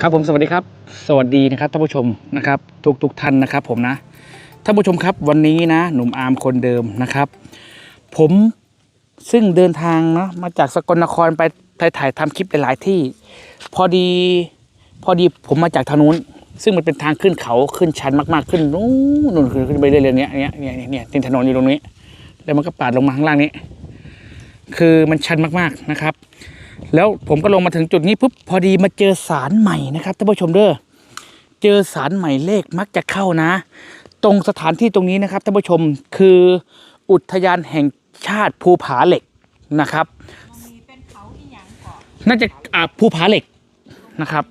ครับผมสวัสดีครับ สวัสดีนะครับท่านผู้ชมนะครับทุกทุกท่านนะครับ ผมนะท่านผู้ชมครับวันนี้นะ หนุ่มอาร์มคนเดิมนะครับ ผมซึ่งเดินทางเนาะมาจากสกลนครไปไปถ่ายทำคลิปหลายๆที่ พอดีพอดีผมมาจากทางนู้น ซึ่งมันเป็นทางขึ้นเขาขึ้นชันมากๆขึ้นนู้นนู่นขึ้นขึ้นไปเรื่อยๆเนี้ยเนี้ยเนี้ยเนี้ยเนี่ยตินถนนอยู่ตรงนี้ แล้วมันก็ปาดลงมาข้างล่างนี้ คือมันชันมากๆนะครับ แล้วผมก็ลงมาถึงจุดนี้ปุ๊บพอดีมาเจอสารใหม่นะครับท่านผู้ชมเด้อเจอสารใหม่เลขมักจะเข้านะ ตรงสถานที่ตรงนี้นะครับท่านผู้ชมคืออุทยานแห่งชาติภูผาเหล็กนะครับน่าจะอ่าภูผาเหล็กนะครับ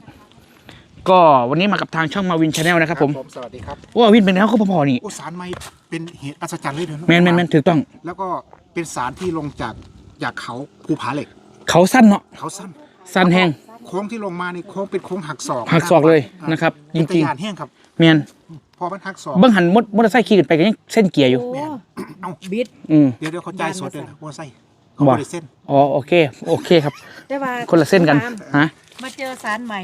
ก็วันนี้มากับทางช่องมาวินชาแนลนะครับผมสวัสดีครับว่าวินเป็นแล้วเขาพอๆนี่อุสารไม่เป็นเหตุอัศจรรย์เลยเถอะแมนแมนแมนถูกต้อง แล้วก็เป็นสารที่ลงจากจากเขาภูผาเหล็ก เขาสั้นเนาะเขาสั้นสั้นแห้งโค้งที่ลงมานี่โค้งเป็นโค้งหักศอกหักศอกเลยนะครับจเป็นตะริงยานแห้งครับๆแมนพอมันหักศอกเบื้องหันมดมอเตอร์ไซค์ขี่กันไปก็ยังเส้นเกียร์อยู่แม่นเอ้าบิดอืมเดี๋ยวเดี๋ยวเขาจ่ายสดเลยนะว่าไส้เขาว่าบริเส้นอ๋อโอเคโอเคครับแต่ว่าคนละเส้นกันตามฮะมาเจอสารใหม่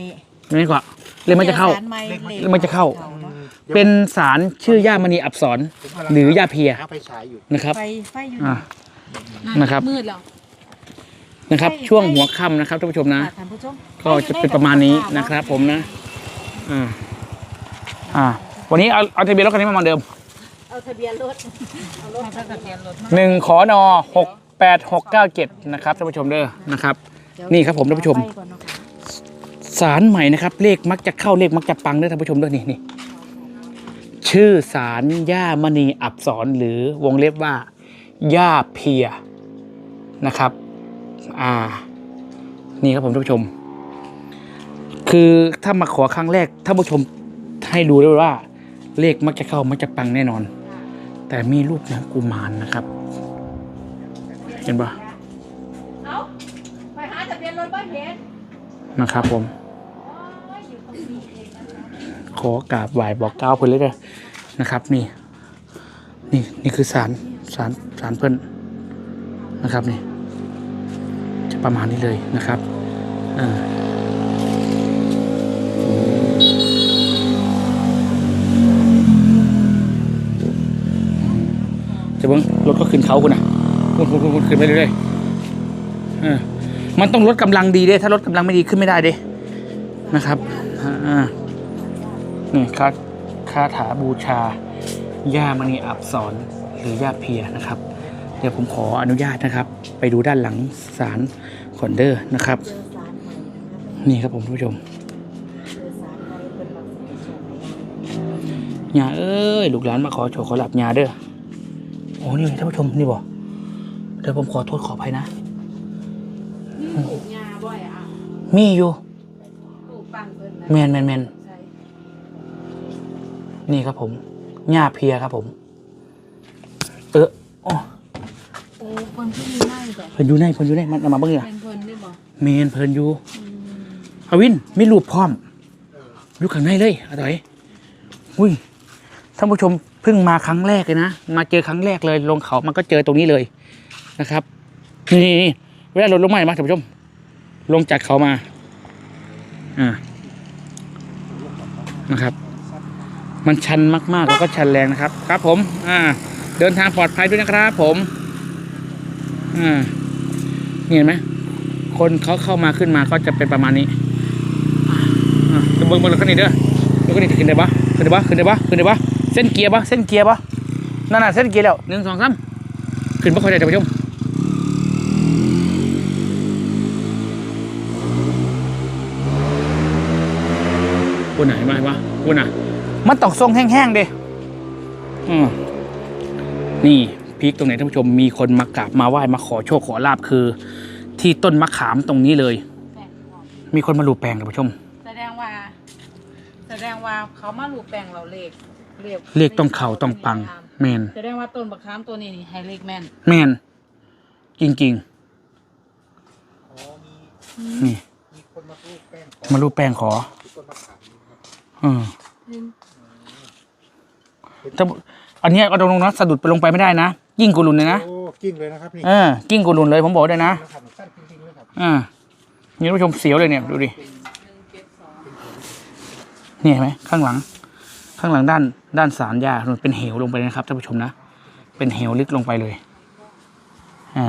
นี่กว่าเลยมันจะเข้าจอสารใหม่แล้วมันจะเข้าเนอะเป็นสารชื่อย่ามณีอับสรหรือย่าเพียหาไปฉายอยู่นะครับไฟไฟอยู่อ่านะครับมืดแล้ว นะครับ ช่วงหัวค่ำนะครับท่านผู้ชมนะ ท่านผู้ชมก็จะเป็นประมาณนี้นะครับ ผมนะ อ่า อ่า วันนี้เอาเอาทะเบียนรถคันนี้มาเหมือนเดิมเอาทะเบียนรถเอารถถ้าทะเบียนรถหนึ่งขอนอหกแปดหกเก้าเจ็ดนะครับท่านผู้ชมเด้อนะครับ นี่ครับผมท่านผู้ชม ไปก่อนเนาะค่ะสารใหม่นะครับเลขมักจะเข้าเลขมักจะปังด้วยท่านผู้ชมด้วยนี่นี่ชื่อสารย่ามณีอับสรหรือวงเล็บว่าย่าเพียนะครับ อ่า นี่ครับผมท่านผู้ชม คือถ้ามาขอครั้งแรกท่านผู้ชมให้ดูด้วยว่า เลขมักจะเข้ามักจะปังแน่นอน แต่มีรูปน้องกุมารนะครับ เห็นปะเอาไปหาทะเบียนรถบ้านเห็นนะครับผม ขอกราบไหว้บอกกล่าวเพิ่นเลยเด้อนะครับนี่ นี่นี่คือสารสารสารเพิ่นนะครับนี่จะ ประมาณนี้เลยนะครับจะเบิ้งรถก็ขึ้นเขาคุณอะคุณคุณคุณขึ้นไปเรื่อยๆมันต้องลดกำลังดีเด้ถ้าลดกำลังไม่ดีขึ้นไม่ได้เด้นะครับอ่านี่คาคาถาบูชาย่ามณีอับสรหรือย่าเพียนะครับ เดี๋ยวผมขออนุญาตนะครับ ไปดูด้านหลังศาล คอนเด้อนะครับ นี่ครับผมผู้ชมหยาเอ้ยลูกหลานมาขอโชว์ขอหลับยาเด้อโอ้นี่ท่านผู้ชมนี่บ่เดี๋ยวผมขอโทษขออภัยนะมีอยู่เพิ่นนะแมนแมนแมนนี่ครับผมยาเพียครับผม เอออ๋อ เพิ่นที่มีไม้ก่อนเพิ่นอยู่ในเพิ่นอยู่ในมันเอามาเบิ่งนี่ล่ะเป็นเพิ่นได้บ่เมนเพิ่นอยู่อวินมีรูปพร้อมอยู่ข้างในเลยอะต่อยอุ้ยท่านผู้ชมเพิ่งมาครั้งแรกเลยนะมาเจอครั้งแรกเลยลงเขามันก็เจอตรงนี้เลยนะครับนี่นี่นี่เวลาลดลงมาเห็นไหมท่านผู้ชม ลงจากเขามา อ่านะครับ มันชันมากๆแล้วก็ชันแรงนะครับ ครับผม อ่า เดินทางปลอดภัยด้วยนะครับผม อ่านี่เห็นไหมคนเขาเข้ามาขึ้นมาก็จะเป็นประมาณนี้อะเบิ้งเบิ้งรถคันนี้เด้อรถคันนี้จะขึ้นได้ปะขึ้นได้ปะขึ้นได้ปะขึ้นได้ปะเส้นเกียร์ปะเส้นเกียร์ปะนั่นน่ะเส้นเกียร์แล้วหนึ่งสองสามขึ้นปะค่อยได้ท่านผู้ชมวนไหนมาเห็นปะวนน่ะมันต้องทรงแห้งๆเด้อืมนี่ พีคตรงไหนท่านผู้ชมมีคนมากราบมาไหว้มาขอโชคขอลาบคือ ที่ต้นมะขามตรงนี้เลยแปลงก่อนมีคนมาลูบแปลงท่านผู้ชม แสดงว่า แสดงว่าเขามาลูกแปลงเราเลขเลขเลขต้องเข่าต้องปัง แมนแสดงว่าต้นบักขามตัวนี้นี่ให้เลขแม่นแมนจริง ๆ นี่มีคนมาลูกแป้งขอมาลูบแปลงขอที่ต้นมะขามนะครับอืมแต่อันเนี้ยเอาตรงๆนะสะดุดไปลงไปไม่ได้นะ ยิ่งกุลุนเลยนะโอ้กิ้งเลยนะครับนี่เออกิ้งกุลุนเลยผมบอกเลยนะนะครับสั้นจริงๆเลยครับอ่านี่ท่านผู้ชมเสียวเลยเนี่ยดูดินี่เห็นไหมข้างหลัง ข้างหลังด้านด้านสารยามันเป็นเหวลงไปเลยนะครับท่านผู้ชมนะ เป็นเหวลึกลงไปเลยอ่า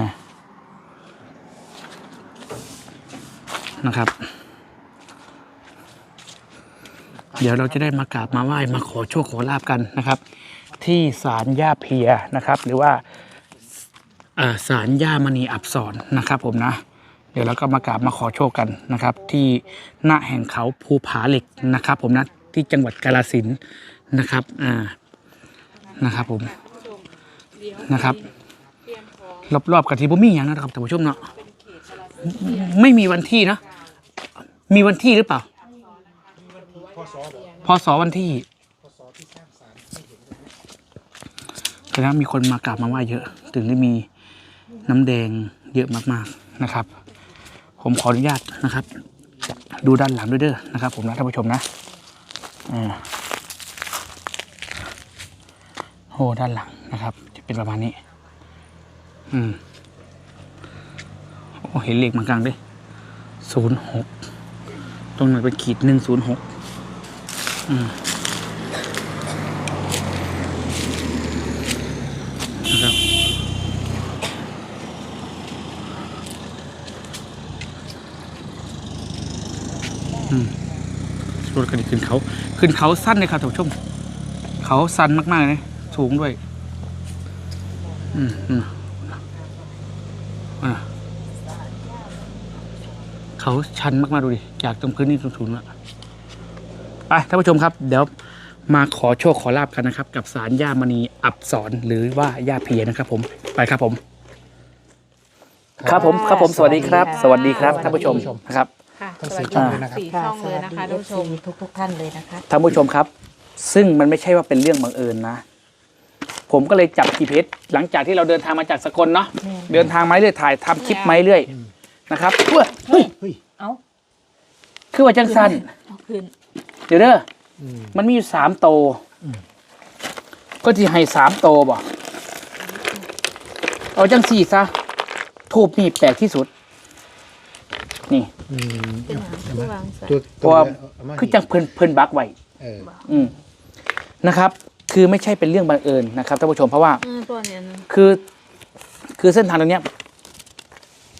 นะครับ เดี๋ยวเราจะได้มากราบมาไหว้มาขอโชคขอลาบกันนะครับ ที่ศาลย่าเพียนะครับ หรือว่าอ่าศาลย่ามณีอับสรนะครับ ผมนะ เดี๋ยวเราก็มากราบมาขอโชคกันนะครับ ที่หน้าแห่งเขาภูผาเหล็กนะครับ ผมนะที่จังหวัดกาฬสินนะครับอ่านะครับ ผมนะครับ รอบๆกับที่บ่มีอย่างนะครับท่านผู้ชมเนาะไม่มีวันที่นะมีวันที่หรือเปล่าพศวันที่ แสดงว่ามีคนมากราบมาไหว้เยอะ ถึงได้มีน้ำแดงเยอะมากๆนะครับ ผมขออนุญาตนะครับ ดูด้านหลังด้วยเด้อนะครับ ผมนะท่านผู้ชมนะอ่าโอ้ด้านหลังนะครับ จะเป็นประมาณนี้ อืมโอ้เห็นเลขมากลางด้วยศูนย์หกตรงนั้นเป็นขีดหนึ่งศูนย์หกอืมนะครับอืม รถกระดิกขึ้นเขา ขึ้นเขาสั้นเลยครับท่านผู้ชม เขาสั้นมากๆเลยสูงด้วย อืมอืมอะเขาชันมากๆดูดิจากตรงพื้นนี่ตรงศูนย์อะไปท่านผู้ชมครับ เดี๋ยวมาขอโชคขอลาบกันนะครับ กับสารย่ามณีอับสรหรือว่าย่าเพียนะครับ ผมไปครับผม ครับผมครับผมสวัสดีครับ สวัสดีครับท่านผู้ชมนะครับ ค่ะต้องสเสีวัยสช่ดีองด้วยนะครับ สี่ช่องเลยนะคะท่านผู้ชม ทุกทุกๆท่านเลยนะคะท่านผู้ชมครับ ซึ่งมันไม่ใช่ว่าเป็นเรื่องบังเอิญนะ ผมก็เลยจับ GPS หลังจากที่เราเดินทางมาจากสกลเนาะแม่เดินทางมาเรื่อยถ่ายทำคลิปมาเรื่อยนะครับเฮ้ยเฮ้ยเฮ้ยเอาคือว่าจังสันเอาคืนเดี๋ยวเด้ออืม มันมีอยู่สามโตวก็ที่ให้สามโตวบ่เอาจังสี่ซะทูบนี่แปลกที่สุด นี่อืมเป็นหางผู้วางสายตัวเพราะว่าเอามาคือจังเพิ่นเพิ่นบักไว้เอออืมนะครับ คือไม่ใช่เป็นเรื่องบังเอิญนะครับท่านผู้ชมเพราะว่าอืมตัวเนี้ยนะคือ คือเส้นทางตรงเนี้ย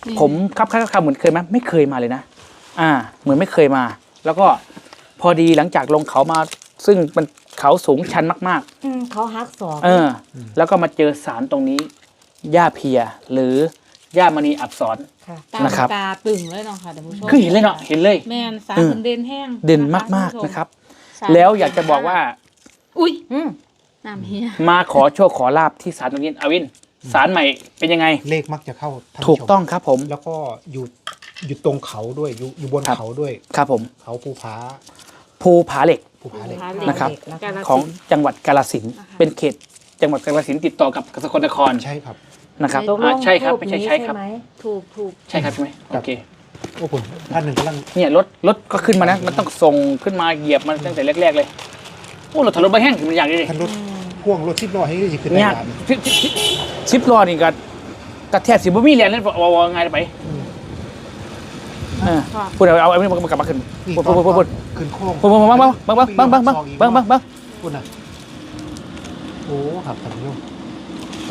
นี่ผมขับขับขับเหมือนเคยไหมไม่เคยมาเลยนะ อ่า เหมือนไม่เคยมา แล้วก็พอดีหลังจากลงเขามา ซึ่งมันเขาสูงชันมาก อืมเขาฮักศอกๆ เออ แล้วก็มาเจอสารตรงนี้ย่าเพียหรือ ย่ามณีอับสร ค่ะตามนะครับ ตาตึงเลยเนาะค่ะท่านผู้ชมคือเห็นเลยเนาะเห็นเลย แม่นสารเออถึงเด่นแห้งเด่นคมากท่ๆผู้ชนะครับสารแล้วอยากจะบอกว่าอุ้ยอืมน้ำเฮียมาขอโชคขอลาบที่สารตรงนี้อาวินสารใหม่เป็นยังไง เลขมักจะเข้าท่านถูผู้กชมต้องครับผม แล้วก็อยู่อยู่ตรงเขาด้วยอยู่อยู่บนครับ เขาด้วย ครับผม เขาภูผาภูผาเหล็ก ภูผาเหล็ก นะครับ กาฬสินธุ์ ของจังหวัดกาฬสินธุ์นะคะ เป็นเขตจังหวัดกาฬสินธุ์ติดต่อกับสกลนคร ใช่ครับ นะครับตกลอ่างใช่ครับรูปไม่ใช่นี้ใช่ครับไหมถูกถูกใช่ครับใช่ไหมครัโอบเคโอ้ผมท่านหนึ่งกำลังเนี่ยรถรถก็ขึ้นมานะมันต้องส่งขึ้นมาเหยียบมันตั้งแต่แรกๆเลยโอ้เราถอยรถไปแห้งถึงมันอย่างนี้เลยท่านรถพ่วงรถสิบล้อให้ได้สิขึ้นได้เนี่ยหลานชิชิชิปล้อนี่ก็กระแทกสิบ่มีแรงนั่นวาวไงไปอืมเออพูดเอาเอาเอาเอามากลับมาขึ้นนี่พูดตอนพูดพูดพูดขึ้นโค้งพูดพูดบังบังบังบังบังบังบังบังบังบังพูดนะโอ้หักท่านผู้ชม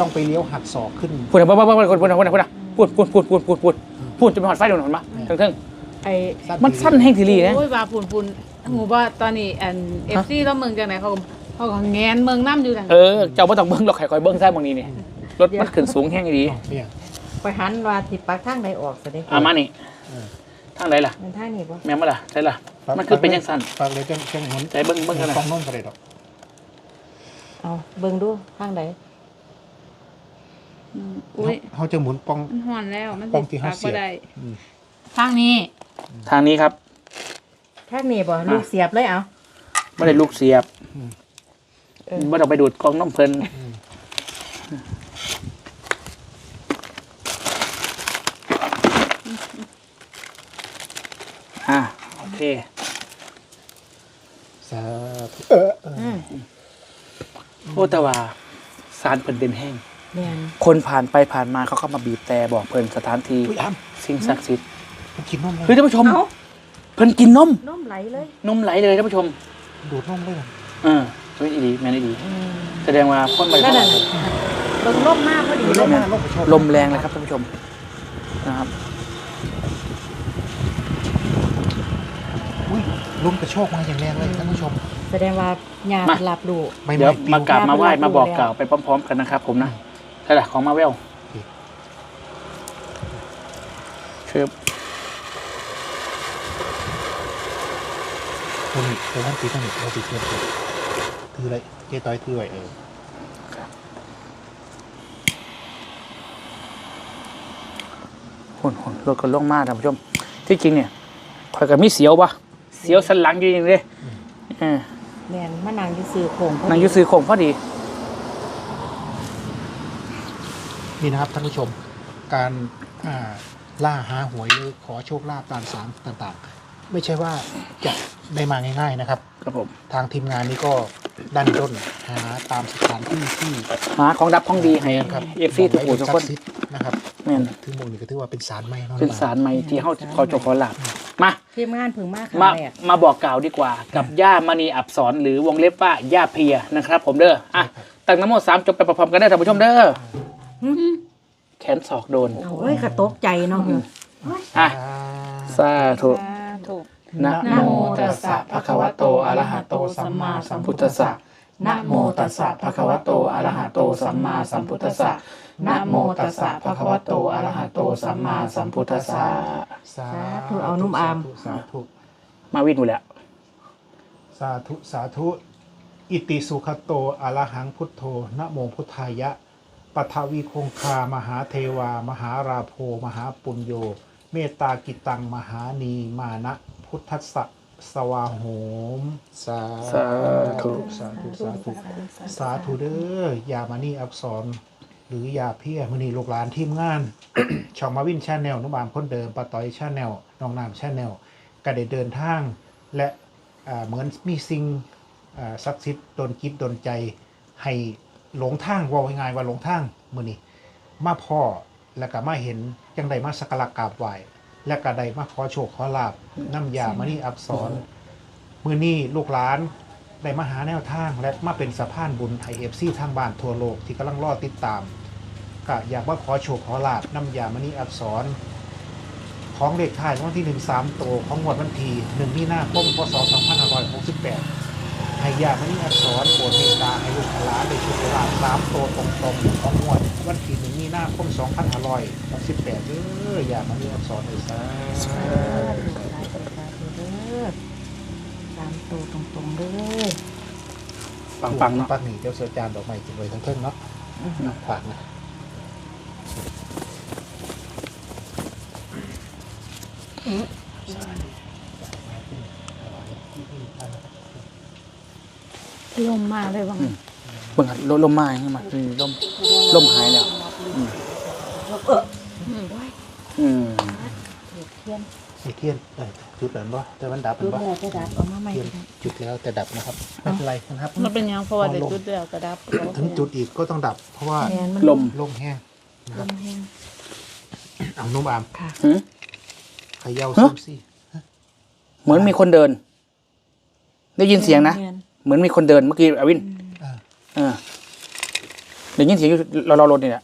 ต้องไปเลี้ยวหักศอกขึ้น พูดบังบังบังพูดพูดพูดพูดพูดพูดพูดพูดพูดพูดพูดจะไปหอดไฟโดนหอนมาทั้งทั้งไอ้มันสั้นแห้งทีรีนะโอ้ยว่าปุ่นปุ่นหูว่าตอนนี้อันเอฟซีแล้วเมืองจังไหนเขาก็เขาก็แงนเมืองน้ำอยู่ทางเออเจ้าไม่ต้องเบิ้งหรอกไข่คอยเบิ้งใต้บางนี้นี่รถมันขึ้นสูงแห้งดีอ๋อเนี่ยไปหันว่าติดปักทางใดออกซะเด้อามานี่เออทางไหนล่ะมันทางนี้บ่แม่มาล่ะใช่ล่ะมันคือเป็นยังสั้นฟังเลยจังจังหนใจเบิ้งเบิ้งกันนะฟังโน้นก็ได้ดอกเอาเบิ่งดูทางใด อืมอุ้ยเขาจะหมุนปอง มันห่อนแล้ว มันป้องที่ติดเขาปากเสียบ บ่ได้อืมทางนี้ทางนี้ครับทางนี้บ่ลูกเสียบเลยเอาไม่ได้ลูกเสียบเออไม่ต้องไปดูดกองน้ำเพลินอะโอเค สาธุเออเอออืมโอ้แต่ว่าสารเพิ่นเด่นแห้งแม่น คนผ่านไปผ่านมาเขาเข้ามาบีบแต่บอกเพิ่นสถานที่อุ้ยอ้ํสิ่งศักดิ์สิทธิ์ผมกินนมเลยคือท่านผู้ชมเอาเพิ่นกินนมนมไหลเลยนมไหลเลยท่านผู้ชม ดูดนมเลยนะเออสวิตช์อีดีแมนอีดีแสดงว่าคนไปนั่นน่ะเบิ่งล่มมากพอดีดูเลลยมนะนะลมกระโชกลมแรงเลยครับท่านผู้ชมนะครับอุ้ยลมกระโชกมาอย่างแรงเลยท่านผู้ชม แสดงว่าญาติหลับดูไม่เดี๋ยวไม่มากราบมาไหว้ปิวมาบอกกล่าวไปพร้อม ๆ กันนะครับผมนะใช่แหละของมาเวลคือคนนี้เดี๋ยวท่านตีท่านนี้เราตีเทียนถือถืออะไรเจ๊ต้อยถือไว้เออหุ่นหุ่นรถก็ล่วงมากท่านผู้ชม ที่จริงเนี่ยคอยกับมีเสียวปะเสียวสันหลังอยู่อย่างเลยเออแม่นมานางอยู่ซื้อโค้งพอดีนางอยุซื้อของพอดี นี่นะครับท่านผู้ชมการอ่าล่าหาหวยหรือขอโชคลาภตามสารต่างๆ ไม่ใช่ว่าจะได้มาง่ายๆนะครับ ครับผมทางทีมงานนี้ก็ดันด้นหาตามสถานที่ที่หาของดับของดีให้ครับเอฟซีทุกผู้ทุกคนศัดิ์สิทธิ์นะครับแม่นถือมงนี่ก็ถือว่าเป็นสารไม้เนาะเป็นสารใหม่ที่เขาขอจบขอหลับมาทีมงานเพึ่งมากครั้มางแรกมาบอกกล่าวดีกว่า กับย่ามณีอับสรหรือวงเล็บว่าย่าเพียนะครับ ผมเด้ออะตั้งน้ำมนต์สามจบไปพร้อมๆกันได้อท่านผู้ชมเด้อ แขนศอกโดน เอาเอ้ยกระตกใจเนาะ อะอ่าสาธุ ถูก นะนะโมตัสสะภะคะวะโตอะระหะโตสัมมาสัมพุทธัสสะนะโมตัสสะภะคะวะโตอะระหะโตสัมมาสัมพุทธัสสะนะโมตัสสะภะคะวะโตอะระหะโตสัมมาสัมพุทธัสสะสาธุเอานุ่มอาม สาธุ มาวิ่งอยู่แล้ว สาธุ สาธุ อิติสุขโตอะระหังพุทโธนะโมพุทธายะ ปัทวีคงคามหาเทวา มหาราโพมหาปุญโย เมตตากิตัง มหานีมานะพุทธัสสะสวาโหมสาสาธุสาธุสาธุสาธุเด้อยามานี่อักษร หรือยาเพียมณีลูกหลานทีมงาน ช่องมาวินชาแนลนุบามคนเดิมปาต้อยชาแนลน้องนามชาแนลก็ได้เดินทาง และอ่าเหมือนมีสิ่งอ่าศักดิ์สิทธิ์ดนจิตดนใจให้ หลงทางว่าง่ายว่าหลงทางมือนี้มาพ่อแล้วก็มาเห็นจังใดมาสักการะกราบไหว้และก็ได้มาขอโชคขอลาบน้ำยามานี่อับสรมือนี้ลูกหลานได้มาหาแนวทางและมาเป็นสะพานบุญไอเอฟซีทางบ้านทั่วโลกที่กำลังรอติดตามก็อยากว่าขอโชคขอลาบน้ำยามณีอักษร ของเลขท้ายวันที่หนึ่งสามโตของงวดวันที่หนึ่งมีนาคมพศสอง พันห้ยหกสิบแปดให้ยามณีอักษรโปรดเมตตาให้ลูกหลานได้โชคลาภสามโตวตรงๆของงวด วันที่หนึ่งมีนาคมสองพันห้าร้อยหกสิบแปดเด้ออยามณีอักษรเลยซะตามตัวตรงๆเลยปังๆเนาะปังหนีเดี๋ยวเสือจานดอกไม้กินไว้ทั้งเพิ่งเนาะฝากนะอืม ลมมาเลยว่าเบิ่งครับลมลมมาอย่างนี้มาอืมลมลมหายแล้วอืมเทียนมีเทียนเอ้ยจุดแล้วบ่แต่มันดับดูมันบ่แลจะดับเอามาใหม่เทียนจุดแล้วแต่ดับนะครับไม่เป็นไรนะครับ มันเป็นยังเพราะว่าเด็กจุดเดียวกระดับถึงจุดอีกก็ต้องดับ เพราะว่าแมนมันลมลมแห้งนะคลรับมแห้งเอานุ่มอามค่ะ หืม เขย่าฮะซิมซี่เหมือนมีคนเดิน ได้ยินเสียงนะ แม่ เหมือนมีคนเดินเมื่อกี้อวินอ่าเออได้ยินเสียงอยู่เราเรารถนี่แหละ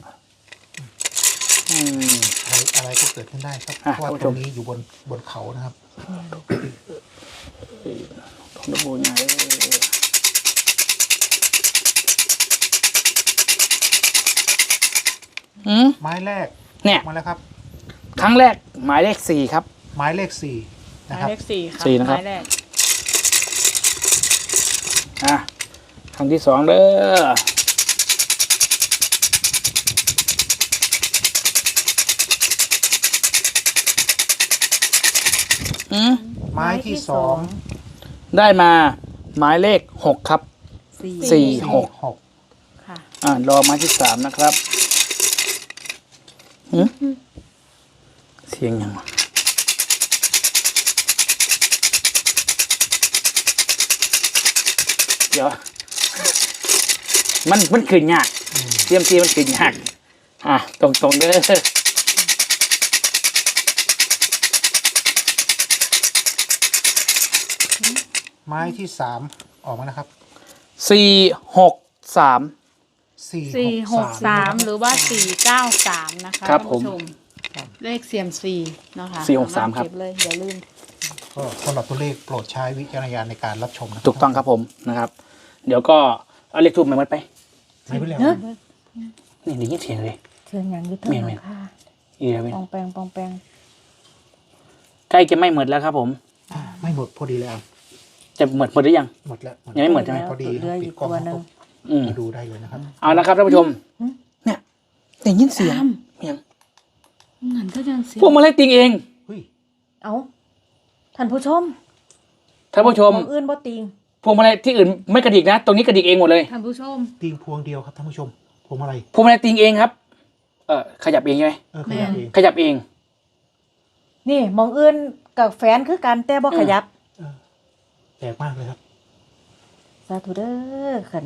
อืม อะไรอะไรก็เกิดขึ้นได้ครับอะเพราะว่าท่านผู้ตชรม งนี้อยู่บนบนเขานะครับ ของตะบูใหญ่อืมไม้แรกเนี่ย มาแล้วครับ ครั้งแรกหมายเลขสี่ครับ ไม้เลขสี่หนะมายครับ เลขสี่ค่ะสี่นะครับ หมายแรก อะครั้งที่สองเด้ออืมไม้ที่สองได้มาหมายเลขหกครับสี่สี่หกหกค่ะอ่ารอไม้ที่สามนะครับหืมเสียงยังวะ ดี๋ยวมันมันขึ้นยากเตรียมทีมันขึ้นยากอะตรงตรงๆเด้อไม้ที่สามออกมานะครับสี่หกสามสี่สี่หกสามหรือว่าสี่เก้าสามนะคะครับท่านผู้ชผม เลขเสียมสี่เนาะคะสี่หกสามครับ เก็บเลยอย่าลืม ก็สำหรับตัวเลขโปรดใช้วิจารณญาณในการรับชมนะถูกต้องครับผมนะครับ เดี๋ยวก็เอาเลขทูบมามัดไปไม่เป็นไรเนอะนี่ได้ยินเสียงเลยเชิญอย่างอยุทธแม่นหแม่ลันงค่ะอีแล้วเว้ยปองแปงปองแปงใกล้จะไม่หมดแล้วครับผมอ่าไม่หมดพอดีแล้ว จะหมดหมดหรือยัง หมดแล้วยังไม่หมดใช่ไหมพอดีเหลือปิอีดกกล้องตัวหนึ่งอืมมาดูได้เลยนะครับ เอานะครับท่านผู้ชมหึเนี่ยได้ยินเสียงยังเงินก็ยังเสียพวกมาเล่นติงเองเฮ้ยเอา ท่านผู้ชมท่านผู้ชมหองอื่นบ่ติงพวงมาลัยที่อื่นไม่กระดิกนะ ตรงนี้กระดิกเองหมดเลย ท่านผู้ชม ตีงพวงเดียวครับท่านผู้ชม พวงมาลัยพวงมาลัยติงเองครับ เออขยับเองใช่ไหมเออขยับแม่เองขยับเอง นี่หมองอื่นกับแฟนคือกันแต่บ่ขยับเออแปลกมากเลยครับ สาธุเด้อขัน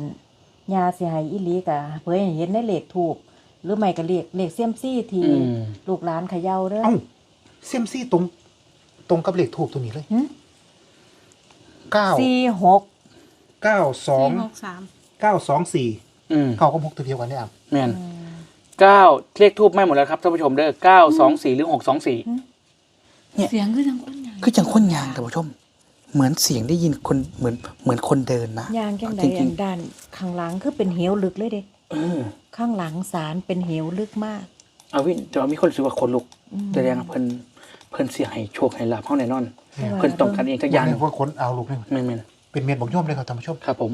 ยาสิให้อีหลีกะเพื่อให้เห็นในเลขถูก หรือไม่ก็เลขเลขเซียมซี่ที่อืม ลูกหลานเขย่าเด้อเอ้าเซียมซี่ตรงต รงกับเลขทูบตัวนี้เลยหึเก้าสี่หกเก้าสองสี่หกสามเก้าสองสี่อืมเก้ากับหกตัวเดียวกันเนี่ยอะแม่นเก้าเลขทูบไม่หมดแล้วครับท่านผู้ชมเด้อเก้าสองสี่หรือหกสองสี่ เนี่ย เสียงก็ยังคนใหญ่คือจังคนยางท่านผู้ชม เหมือนเสียงได้ยินคนเหมือนเหมือนคนเดินนะ ยางจังใดจริงๆอันด้านข้างหลังคือเป็นเหวลึกเลยเด็กเออข้างหลังศาลเป็นเหวลึกมาก เอาวิแต่ว่ามีคนรู้สึกว่าคนลุกอืม แสดงว่าเพิ่น เพิ่นเสียงให้โชคให้ลาบเฮาแน่นอนแต่ว่าเพิ่นต้องการเองทุกอย่างเรียกว่าคนเอาลูกนี่แม่นแม่นเป็นเมียนบอกย่อมเลยครับท่านผู้ชมครับผม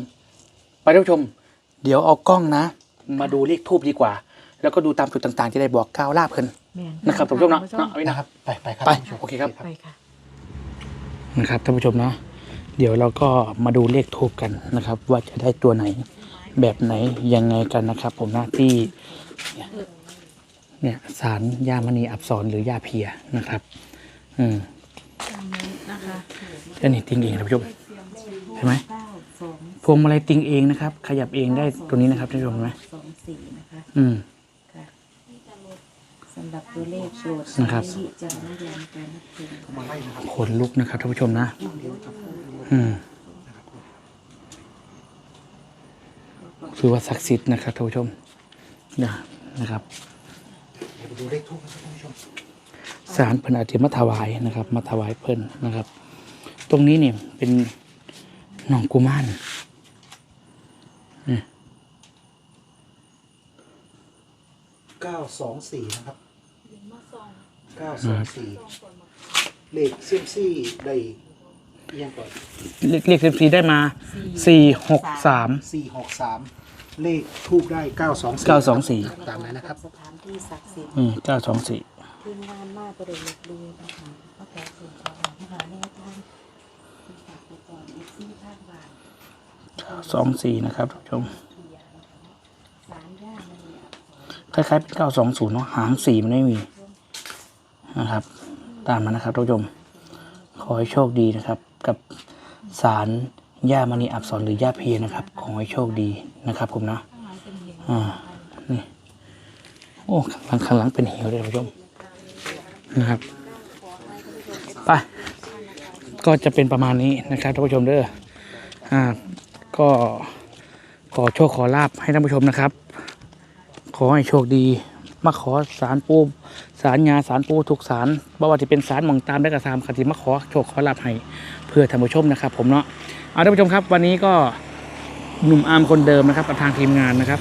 ไปท่านผู้ชม เดี๋ยวเอากล้องนะ มาดูเลขทูบดีกว่า แล้วก็ดูตามจุดต่างๆที่ได้บอกก้าวลาบเพิ่นแม่นนะครับท่านผู้ชมเนาะเนาะเอาไว้นะ นะครับ ไปไปครับไปท่านผู้ชมโอเคครับ ไปค่ะ นะครับท่านผู้ชมเนาะเดี๋ยวเราก็มาดูเลขทูบกันนะครับ ว่าจะได้ตัวไหนแบบไหนยังไงกันนะครับ ผมนะที่เนี่ยเนี่ยสารยามณีอับสรหรือยาเพียนะครับ อืมตามนี้นะคะจะนี่ติงเองท่านผู้ชมเห็นไหมพวงมาลัยติงเองนะครับ ขยับเองได้ตัวนี้นะครับท่านผู้ชมเห็นไหมสองสี่นะคะอืม ค่ะสำหรับตัวเลขโปรดนะครับใช้วิจารณญาณการรับชมมาไล่นะครับขนลุกนะครับท่านผู้ชมนะ อืมคือว่าศักดิ์สิทธิ์นะครับท่านผู้ชมนะนะครับ เดี๋ยวไปดูเลขทูบนะครับท่านผู้ชม สารเพิ่นอาจจะมาถวายนะครับ มาถวายเพิ่นนะครับ ตรงนี้เนี่ยเป็นหนองกุมารนี่เก้าสองสี่นะครับเก้าสองสี่เลขเซียมซี่ได้เอียงก่อนเลขเลขสิบสี่ได้มาสี่หกสามสี่หกสามเลขทูบได้เก้าสองสี่เก้าสองสี่ตามนั้นนะครับสถานที่ศักดิ์สิทธิ์อืมเก้าสองสี่ ทีมงานมากประเด็นลูกนะคะก็แต่ส่วนของมหาแนวทางที่ฝากไปก่อนเอฟซีภาคบายเก้าสองสี่นะครับท่านผู้ชมสารย่านนี่คล้ายๆเป็นเก้าสองศูนย์เนาะหางสี่มันไม่มีนะครับ ตามมานะครับท่านผู้ชม ขอให้โชคดีนะครับ กับสารย่ามณีอับสรหรือย่าเพียนะครับ ขอให้โชคดีนะครับผมนะอ่านี่โอ้ข้างหลังข้างหลังเป็นเหวเลยท่านผู้ชม นะครับไปก็จะเป็นประมาณนี้นะครับท่านผู้ชมเด้ออ่าก็ขอโชคขอลาบให้ท่านผู้ชมนะครับ ขอให้โชคดี มาขอสารปูสารยาสารปูทุกสารบ่ว่าจะเป็นสารหมองตามได้กระซามคติมาขอโชคขอลาบให้เพื่อท่านผู้ชมนะครับ ผมเนาะเอาท่านผู้ชมครับ วันนี้ก็หนุ่มอาร์มคนเดิมนะครับกับทางทีมงานนะครับ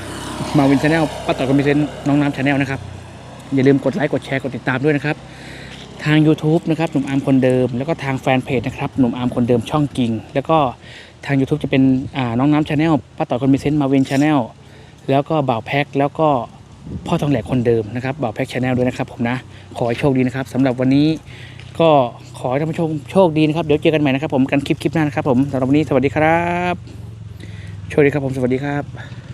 มาวินชาแนลป้าต่อยคอมมิเซนน้องน้ำชาแนลนะครับอย่าลืมกดไลค์กดแชร์กดติดตามด้วยนะครับ ทาง YouTube นะครับหนุ่มอาร์มคนเดิม แล้วก็ทางแฟนเพจนะครับหนุ่มอาร์มคนเดิมช่องกิง แล้วก็ทาง YouTube จะเป็นน้องน้ำชาแนลป้าต่อยคอมมิเซนต์มาวินชาแนลแล้วก็บ่าวแพ็คแล้วก็พ่อทองแหลกคนเดิมนะครับบ่าวแพ็คชาแนลด้วยนะครับผมนะ ขอให้โชคดีนะครับสำหรับวันนี้ก็ขอให้ท่านผู้ชมโชคดีนะครับ เดี๋ยวเจอกันใหม่นะครับผมกันคลิปคลิปหน้านะครับผมสำหรับวันนี้สวัสดีครับ โชคดีครับผมสวัสดีครับ